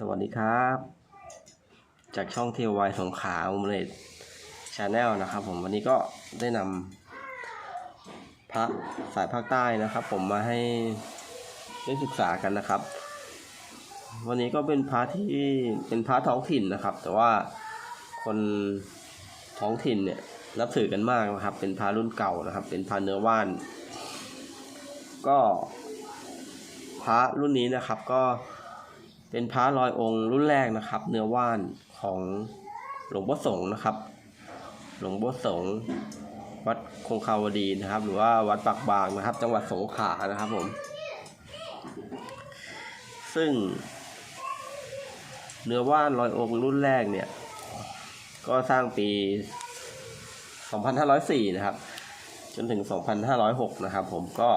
สวัสดีครับ จากช่องเทวไวสงขาอุมเลดชาแนลนะครับ ผมวันนี้ก็ได้นำพระสายภาคใต้นะครับ ผมมาให้ได้ศึกษากันนะครับ วันนี้ก็เป็นพระที่เป็นพระท้องถิ่นนะครับ แต่ว่าคนท้องถิ่นเนี่ยนับถือกันมากนะครับ เป็นพระรุ่นเก่านะครับ เป็นพระเนื้อว่าน ก็พระรุ่นนี้นะครับก็ เป็นพระลอยองค์รุ่นแรกนะครับ เนื้อว่านของหลวงพ่อสงฆ์นะครับ หลวงพ่อสงฆ์วัดคงคาวดีนะครับ หรือว่าวัดปากบางนะครับ จังหวัดสงขลานะครับผม ซึ่ง เนื้อว่านลอยองค์รุ่นแรกเนี่ย ก็สร้างปี 2504 นะครับ จนถึง 2506 นะครับ ผมก็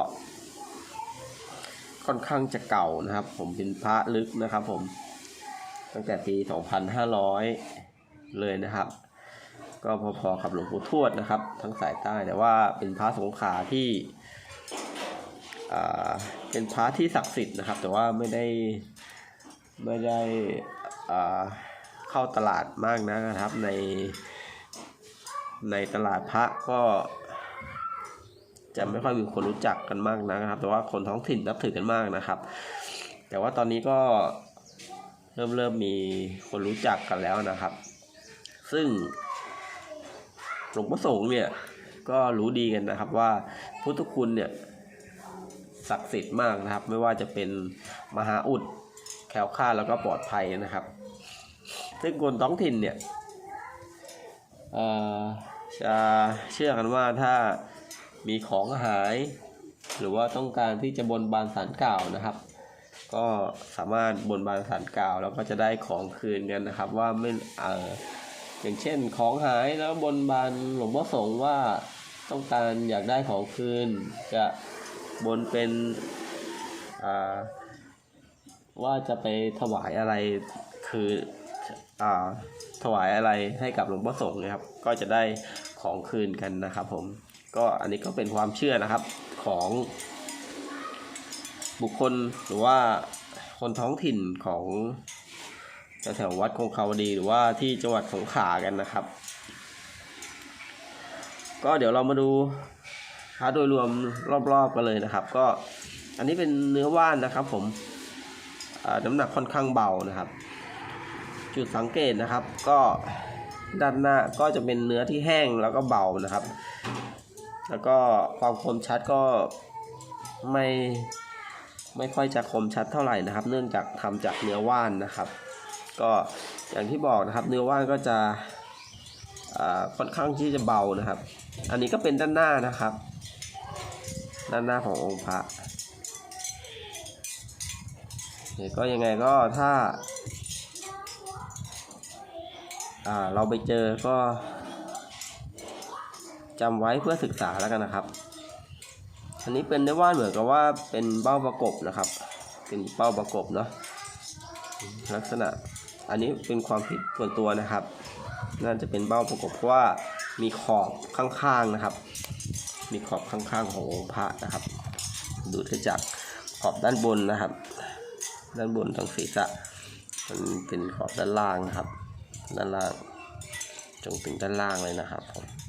ค่อนข้างจะเก่านะครับ ผมเป็นพระลึกนะครับ ผม ตั้งแต่ปี 2500 เลยนะครับ ก็พอๆกับหลวงปู่ทวดนะครับ ทั้งสายใต้แต่ว่าเป็นพระสงขาที่เป็นพระที่ศักดิ์สิทธิ์นะครับ แต่ว่าไม่ได้ไม่ได้เข้าตลาดมากนะครับในในตลาดพระก็ จะไม่ค่อยมีคนรู้จักกันมากนะครับ แต่ว่าคนท้องถิ่นนับถือกันมากนะครับ แต่ว่าตอนนี้ก็เริ่มเริ่มมีคนรู้จักกันแล้วนะครับ ซึ่งหลวงพ่อสงฆ์เนี่ยก็รู้ดีกันนะครับว่าพุทธคุณเนี่ยศักดิ์สิทธิ์มากนะครับ ไม่ว่าจะเป็นมหาอุดแคล้วคลาดแล้วก็ปลอดภัยนะครับ ซึ่งคนท้องถิ่นเนี่ยจะเชื่อกันว่าถ้า มีของหาย หรือว่าต้องการที่จะบนบานสารกล่าวนะครับ ก็สามารถบนบานสารกล่าวแล้วก็จะได้ของคืนกันนะครับ ว่าไม่เอออย่างเช่นของหายแล้วบนบานหลวงพ่อสงฆ์ว่าต้องการอยากได้ของคืน จะบนเป็นอ่าว่าจะไปถวายอะไรคืออ่าถวายอะไรให้กับหลวงพ่อสงฆ์นะครับ ก็จะได้ของคืนกันนะครับผม ก็อันนี้ก็เป็นความเชื่อนะครับของบุคคลหรือว่าคนท้องถิ่นของแถวๆวัดคงคาวดีหรือว่าที่จังหวัดสงขลากันนะครับ ก็เดี๋ยวเรามาดูพระโดยรวมรอบๆกันเลยนะครับ ก็อันนี้เป็นเนื้อว่านนะครับ ผมน้ำหนักค่อนข้างเบานะครับ จุดสังเกตนะครับ ก็ด้านหน้าก็จะเป็นเนื้อที่แห้งแล้วก็เบานะครับ แล้วก็ความคมชัดก็ไม่ไม่ค่อยจะคมชัดเท่าไหร่นะครับ เนื่องจากทำจากเนื้อว่านนะครับ ก็อย่างที่บอกนะครับ เนื้อว่านก็จะค่อนข้างที่จะเบานะครับ อันนี้ก็เป็นด้านหน้านะครับ ด้านหน้าขององค์พระเดี๋ยก็ยังไงก็ถ้าเราไปเจอก็ จำไว้เพื่อศึกษาแล้วกันนะครับ อันนี้เป็นได้ว่าเหมือนกับว่าเป็นเป้าประกบนะครับ เป็นเป้าประกบเนาะลักษณะอันนี้เป็นความผิดส่วนตัวนะครับ น่าจะเป็นเป้าประกบเพราะว่ามีขอบข้างๆนะครับ มีขอบข้างๆขององค์พระนะครับ ดูได้จากขอบด้านบนนะครับ ด้านบนทางศีรษะมันเป็นขอบด้านล่างนะครับ ด้านล่างจงถึงด้านล่างเลยนะครับผม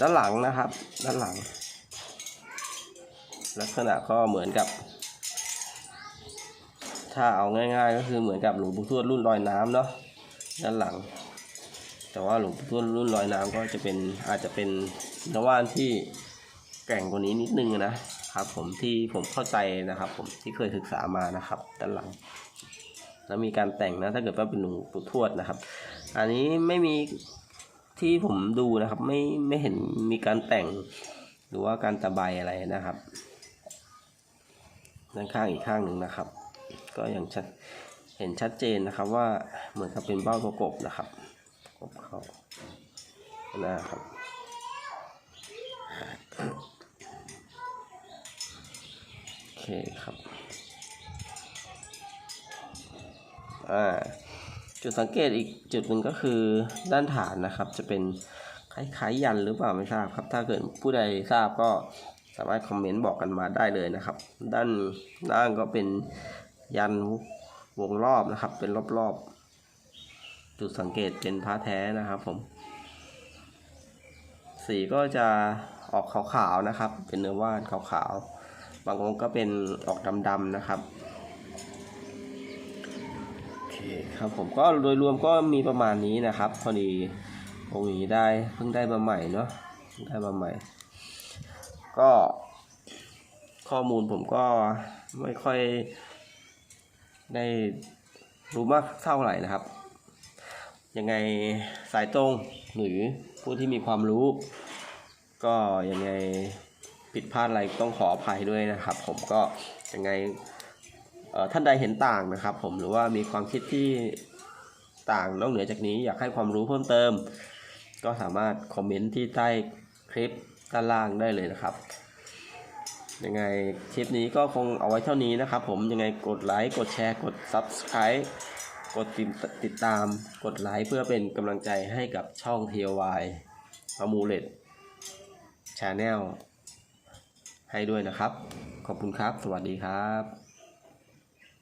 ด้านหลังนะครับ ด้านหลัง ลักษณะก็เหมือนกับ ถ้าเอาง่าย ๆ ก็คือเหมือนกับหลวงปู่ทวดรุ่นลอยน้ำเนาะด้านหลัง แต่ว่าหลวงปู่ทวดรุ่นลอยน้ำก็จะเป็นอาจจะเป็นนว่านที่แกร่งกว่านี้นิดนึงนะครับ ผมที่ผมเข้าใจนะครับ ผมที่เคยศึกษามานะครับ ด้านหลังแล้วมีการแต่งนะถ้าเกิดว่าเป็นหลวงปู่ทวดนะครับ อันนี้ไม่มี ที่ผมดูนะครับ ไม่ไม่เห็นมีการแต่งหรือว่าการตะไบอะไรนะครับด้านข้างอีกข้างหนึ่งนะครับ ก็อย่างชัดเห็นชัดเจนนะครับว่าเหมือนกับเป็นเบ้าประกบนะครับกบเขานะครับโอเคครับอ่า จุดสังเกตอีกจุดหนึ่งก็คือด้านฐานนะครับ จะเป็นคล้ายๆยันหรือเปล่าไม่ทราบครับ ถ้าเกิดผู้ใดทราบก็สามารถคอมเมนต์บอกกันมาได้เลยนะครับ ด้านล่างก็เป็นยันวงรอบนะครับ เป็นรอบๆ จุดสังเกตเป็นพระแท้นะครับผมสีก็จะออกขาวๆนะครับ เป็นเนื้อว่านขาวๆ บางองค์ก็เป็นออกดำๆนะครับ คครับผมก็โดยรวมก็มีประมาณนี้นะครับพอดีองค์นี้ได้เพิ่งได้มาใหม่เนาะได้มาใหม่ ก็ข้อมูลผมก็ไม่ค่อยได้รู้มากเท่าไหร่นะครับ ยังไงสายตรงหรือผู้ที่มีความรู้ ก็ยังไงผิดพลาดอะไรต้องขออภัยด้วยนะครับ ผมก็ยังไง ท่านใดเห็นต่างนะครับ ผมหรือว่ามีความคิดที่ต่างนอกเหนือจากนี้อยากให้ความรู้เพิ่มเติม ก็สามารถคอมเมนต์ที่ใต้คลิปด้านล่างได้เลยนะครับยังไงคลิปนี้ก็คงเอาไว้เท่านี้นะครับผมยังไงกดไลค์กดแชร์กด Subscribe กดติดติดตามกดไลค์เพื่อเป็นกำลังใจให้กับช่อง TOY ประมูเลตชาแนลให้ด้วยนะครับ ขอบคุณครับ สวัสดีครับ